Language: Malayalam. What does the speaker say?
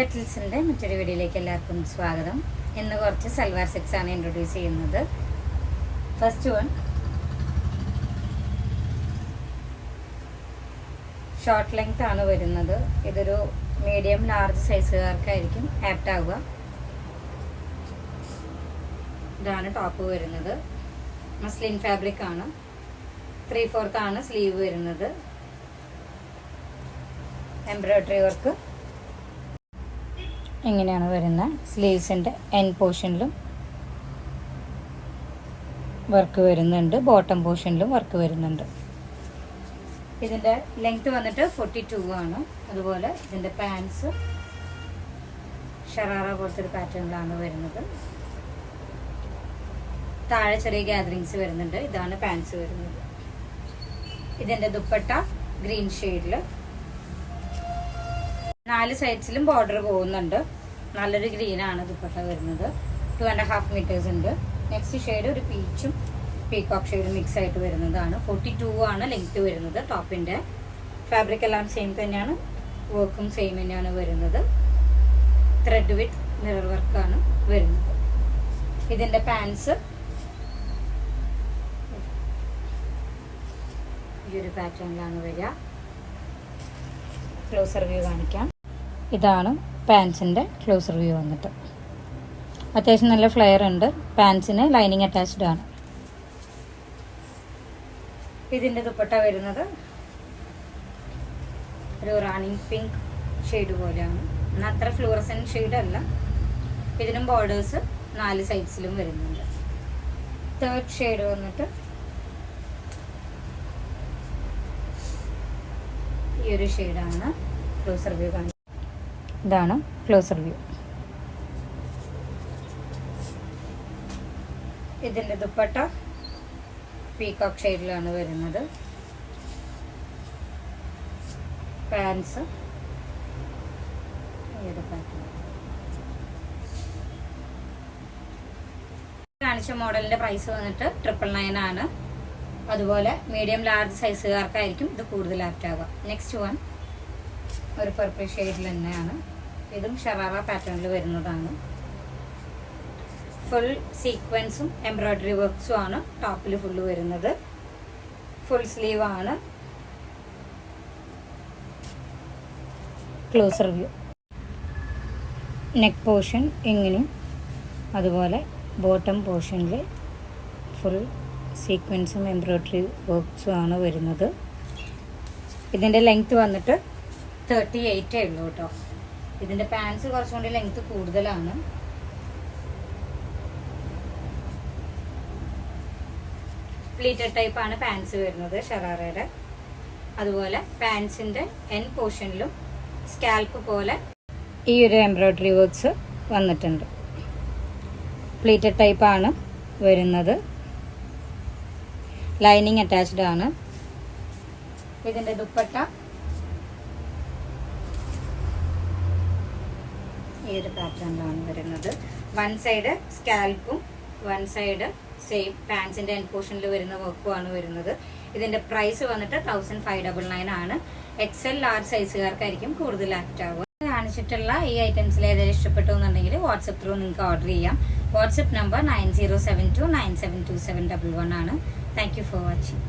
പെറ്റൽസിന്റെ മറ്റൊരു വീഡിയോയിലേക്ക് എല്ലാവർക്കും സ്വാഗതം. ഇന്ന് കുറച്ച് സൽവാർ സെറ്റ്സ് ആണ് ഇൻട്രൊഡ്യൂസ് ചെയ്യുന്നത്. ഫസ്റ്റ് വൺ ഷോർട്ട് ലെങ്ത് ആണ് വരുന്നത്. ഇതൊരു മീഡിയം ലാർജ് സൈസുകാർക്കായിരിക്കും ആപ്റ്റ് ആവുക. ഇതാണ് ടോപ്പ് വരുന്നത്. മസ്ലിൻ ഫാബ്രിക് ആണ്. ത്രീ ആണ് സ്ലീവ് വരുന്നത്. എംബ്രോയ്ഡറി വർക്ക് ഇങ്ങനെയാണ് വരുന്നത് സ്ലീവ്സിന്റെ എൻ പോർഷനിലും വർക്ക് വരുന്നുണ്ട് ബോട്ടം പോർഷനിലും വർക്ക് വരുന്നുണ്ട്. ഇതിന്റെ ലെങ്ത് വന്നിട്ട് ഫോർട്ടി ടു ആണ്. അതുപോലെ ഇതിന്റെ പാൻസ് ഷറാറ പോലത്തെ ഒരു പാറ്റേണിലാണ് വരുന്നത്. താഴെ ചെറിയ ഗ്യാതറിങ്സ് വരുന്നുണ്ട്. ഇതാണ് പാൻസ് വരുന്നത്. ഇതിന്റെ ദുപ്പട്ട ഗ്രീൻ ഷെയ്ഡിൽ നാല് സൈഡ്സിലും ബോർഡർ പോകുന്നുണ്ട്. നല്ലൊരു ഗ്രീൻ ആണ് ദുപ്പട്ട വരുന്നത്. ടു ആൻഡ് ഹാഫ് മീറ്റേഴ്സ് ഉണ്ട്. നെക്സ്റ്റ് ഷെയ്ഡ് ഒരു പീച്ചും പീകോക്ക് ഷെയ്ഡും മിക്സ് ആയിട്ട് വരുന്നതാണ്. ഫോർട്ടി ടു ആണ് ലെങ്ത് വരുന്നത് ടോപ്പിന്റെ ഫാബ്രിക് എല്ലാം സെയിം തന്നെയാണ്. വർക്കും സെയിം തന്നെയാണ് വരുന്നത്. ത്രെഡ് വിത്ത് മിറർ വർക്കാണ് വരുന്നത്. ഇതിന്റെ പാൻസ് ഈ ഒരു പാറ്റേണിലാണ് വരിക. ക്ലോസർ വ്യൂ കാണിക്കാം. ഇതാണ് പാൻസിന്റെ ക്ലോസർ വ്യൂ വന്നിട്ട്. അത്യാവശ്യം നല്ല ഫ്ലെയർ ഉണ്ട്. പാൻസിന് ലൈനിങ് അറ്റാച്ച്ഡ് ആണ്. ഇതിന്റെ ദുപ്പട്ട വരുന്നത് ഒരു റാണി പിങ്ക് ഷെയ്ഡ് പോലെയാണ്. എന്നാൽ അത്ര ഫ്ലൂറസൻ ഷെയ്ഡ് അല്ല. ഇതിനും ബോർഡേഴ്സ് നാല് സൈഡ്സിലും വരുന്നുണ്ട്. തേർഡ് ഷെയ്ഡ് വന്നിട്ട് ഈ ഒരു ഷെയ്ഡാണ് ക്ലോസർ വ്യൂ ഇതാണ് ക്ലോസർ വ്യൂ. ഇതിന്റെ ദുപ്പട്ട പീകോക്ക് ഷെയ്ഡിലാണ് വരുന്നത്. പാൻസ്. കാണിച്ച മോഡലിന്റെ പ്രൈസ് വന്നിട്ട് ട്രിപ്പിൾ നയൻ ആണ്. അതുപോലെ മീഡിയം ലാർജ് സൈസുകാർക്കായിരിക്കും ഇത് കൂടുതൽ ആപ്റ്റ് ആവുക. നെക്സ്റ്റ് വൺ ഒരു പർപ്പിൾ ഷെയ്ഡിൽ തന്നെയാണ്. ഇതും ഷറാറ പാറ്റേണിൽ വരുന്നതാണ്. ഫുൾ സീക്വൻസും എംബ്രോയ്ഡറി വർക്ക്സും ആണ് ടോപ്പിൽ ഫുള്ള് വരുന്നത്. ഫുൾ സ്ലീവ് ആണ്. ക്ലോസർ വ്യൂ നെക്ക് പോർഷൻ ഇങ്ങനെയും അതുപോലെ ബോട്ടം പോർഷനിൽ ഫുൾ സീക്വൻസും എംബ്രോയ്ഡറി വർക്ക്സും ആണ് വരുന്നത്. ഇതിന്റെ ലെങ്ത് വന്നിട്ട് തേർട്ടി എയ്റ്റ് ഉള്ളൂ കേട്ടോ. ഇതിന്റെ പാൻസ് കുറച്ചുകൊണ്ട് ലെങ്ത് കൂടുതലാണ്. പ്ലീറ്റഡ് ആണ് പാൻസ് വരുന്നത് ഷറാറയുടെ. അതുപോലെ പാൻസിന്റെ എൻ പോർഷനിലും സ്കാൽപ്പ് പോലെ ഈ ഒരു എംബ്രോയ്ഡറി വർക്ക്സ് വന്നിട്ടുണ്ട്. പ്ലീറ്റഡ് ആണ് വരുന്നത്. ലൈനിങ് അറ്റാച്ച്ഡ് ആണ്. ഇതിന്റെ ദുപ്പട്ട ഈ ഒരു പാറ്റേണിലാണ് വരുന്നത്? വൺ സൈഡ് സ്കാൽപ്പും വൺ സൈഡ് സെയിം പാൻസിന്റെ എൻ പോർഷനിൽ വരുന്ന വർക്കുമാണ് വരുന്നത്. ഇതിന്റെ പ്രൈസ് വന്നിട്ട് തൗസൻഡ് ഫൈവ് ഡബിൾ നയൻ ആണ്. എക്സൽ ലാർജ് സൈസുകാർക്കായിരിക്കും കൂടുതൽ ആക്റ്റ് ആവുക. കാണിച്ചിട്ടുള്ള ഈ ഐറ്റംസിൽ ഏതെങ്കിലും ഇഷ്ടപ്പെട്ടു എന്നുണ്ടെങ്കിൽ വാട്സപ്പ് ത്രൂ നിങ്ങൾക്ക് ഓർഡർ ചെയ്യാം. WhatsApp number nine zero seven two nine seven two seven double one ആണ്. Thank you for watching